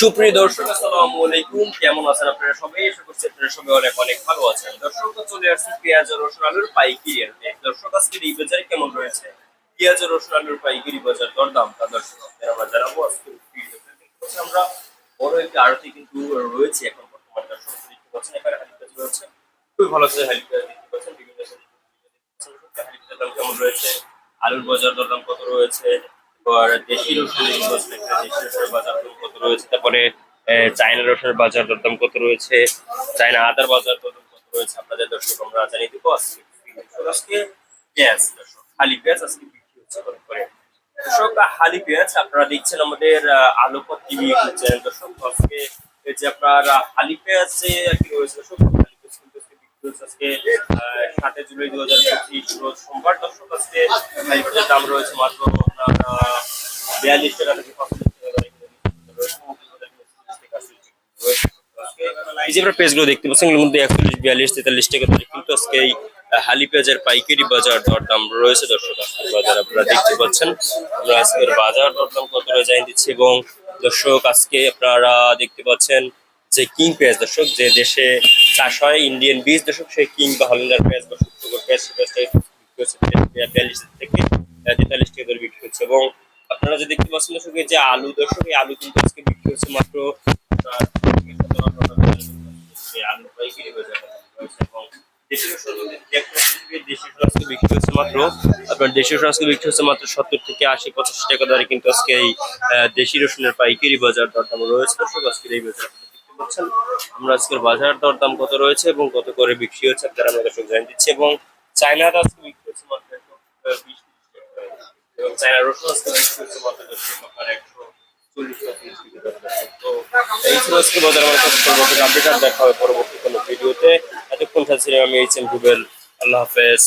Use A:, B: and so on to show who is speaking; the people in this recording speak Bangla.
A: সুপ্রিয় দর্শক, আসসালামু আলাইকুম। কেমন আছেন আপনারা সবাই? আশা করছি আপনারা সবাই অনেক অনেক ভালো আছেন। দর্শক চলে আসছি পেঁয়াজ ও রসুন আলুর পাইকারি দর্শক, আজকের এই বাজারে কেমন রয়েছে? পেঁয়াজ ও রসুন আলুর পাইকারি বাজার দরদাম তা দর্শক, আপনারা আমরা জানাব আজকে আমরা বড় একটি আড়তি কিন্তু রয়েছে এখন বর্তমানে। দর্শক দেখতে পাচ্ছেন, এখানে হালি পেঁয়াজ রয়েছে। খুবই ভালো আছে হালি পেঁয়াজ দেখতে পাচ্ছেন। বিভিন্ন হালি পেঁয়াজের দাম কেমন রয়েছে? আলুর বাজার দরদাম কত রয়েছে? এবার দেশি রসুনের দেশি রসুনের বাজার রয়েছে, তারপরে চায়না রসুনের বাজার দরদাম কত রয়েছে, চায়না আদার বাজার দরদাম কত রয়েছে, আপনাদের দর্শক, আমরা জানিয়ে দিব, আজকে পেঁয়াজ, দর্শক খালি পেঁয়াজ আজকে বিক্রি হচ্ছে করে। দর্শক, হালি পেঁয়াজ আপনারা দেখছেন আমাদের আলোকত টিভি চ্যানেল, দর্শক আজকে যে আপনার হালি পেঁয়াজ কি রয়েছে, দর্শক আজকে জুলাই দু হাজার পঁচিশ রোজ সোমবার। দর্শক, আজকে হালি দাম রয়েছে মাত্র আপনার বিয়াল্লিশ টাকা থেকে এই যে পেজগুলো দেখতে পাচ্ছেন এর মধ্যে একচল্লিশ, বিয়াল্লিশ, তেতাল্লিশ টাকা কিন্তু আজকে এই হালি পেঁয়াজের পাইকারি বাজার দরদাম রয়েছে। দর্শক আজকের বাজার আপনারা দেখতে পাচ্ছেন, আমরা আজকের বাজার দরদাম কত রয়েছে দিচ্ছি এবং দর্শক, আজকে আপনারা দেখতে পাচ্ছেন যে কিং পেঁয়াজ, দর্শক, যে দেশে চাষ হয় ইন্ডিয়ান বীজ, দর্শক, সেই কিং বা হলেন্ডার পেঁয়াজ বা শুক্রকর পেঁয়াজ সে পেঁয়াজটা থেকে তেতাল্লিশ টাকা ধরে বিক্রি হচ্ছে। এবং আপনারা যে দেখতে পাচ্ছেন, দর্শক যে আলু, দর্শক, এই আলু কিন্তু আজকে বিক্রি হচ্ছে মাত্র দেশীয় বিক্রি হচ্ছে মাত্র আপনার দেশীয় বিক্রি হচ্ছে মাত্র সত্তর থেকে আশি পঁচাশি টাকা দরে কিন্তু আজকে এই দেশি রসুনের পাইকারি বাজার দরদাম রয়েছে দর্শক আজকের এই বাজার পাচ্ছেন আমরা আজকের বাজার দরদাম কত রয়েছে এবং কত করে বিক্রি হচ্ছে আপনারা দর্শক জানিয়ে দিচ্ছি এবং চায়নাটা আজকে বিক্রি হচ্ছে মাত্র। এবং চায়না। তো এই বাজার দেখা পরবর্তী কোনো থাকছিলাম আমি এইচ এম রুবেল আল্লাহ হাফেজ।